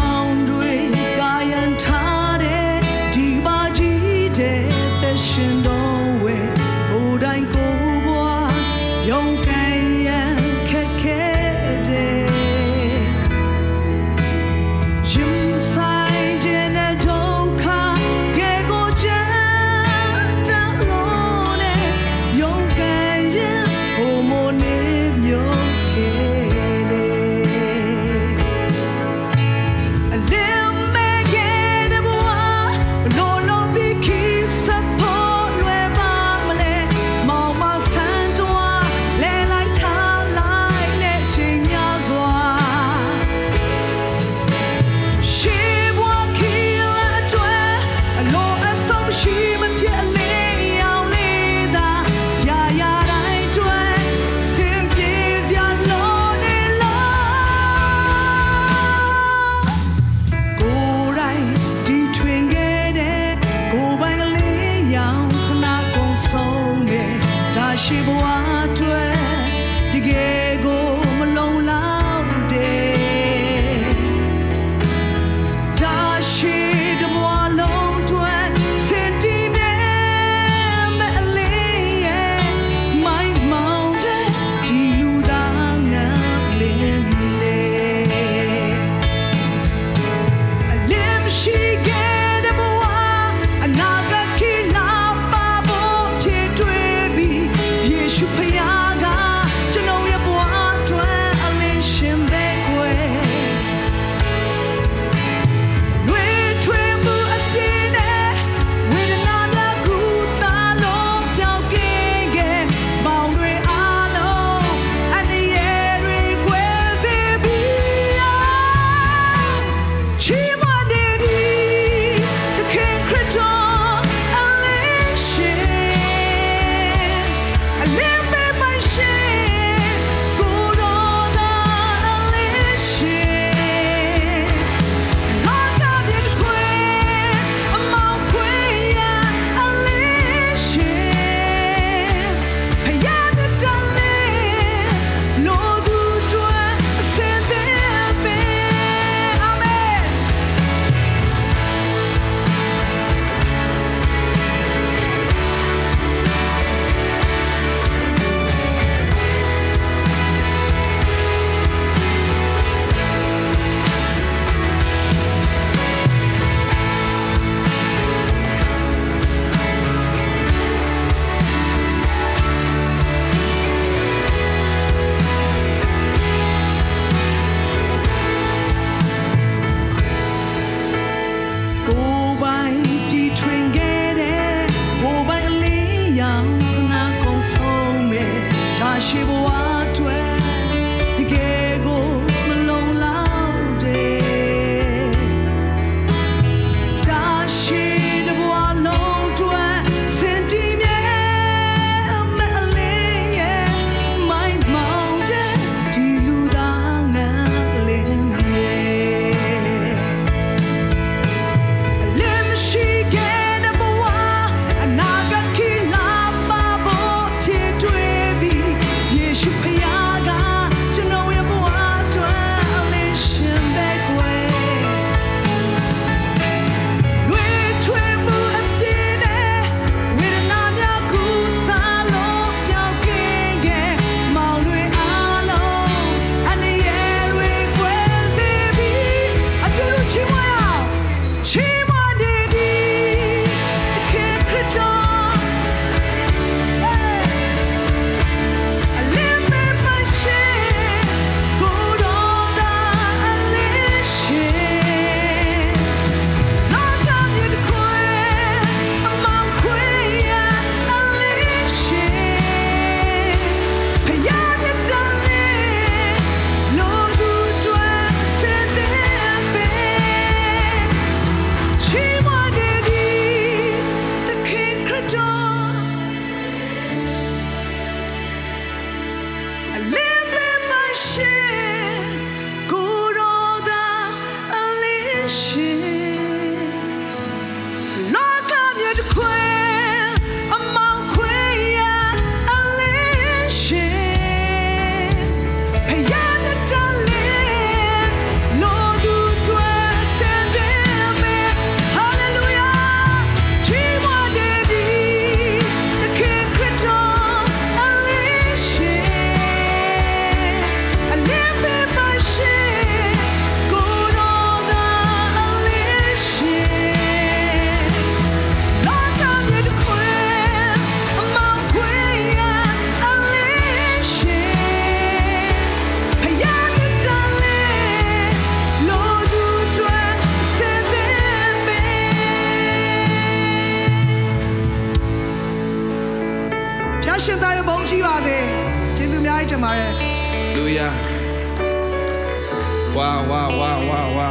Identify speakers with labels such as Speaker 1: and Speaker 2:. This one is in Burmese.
Speaker 1: mound ရှိဘဝအတွက်တကယ် live in my shame. ရှင်သားရဘုန်းကြီးပါစေကျေးဇူးအများကြီးတင်ပါတယ်လူယာဝါဝါဝါဝါဝါ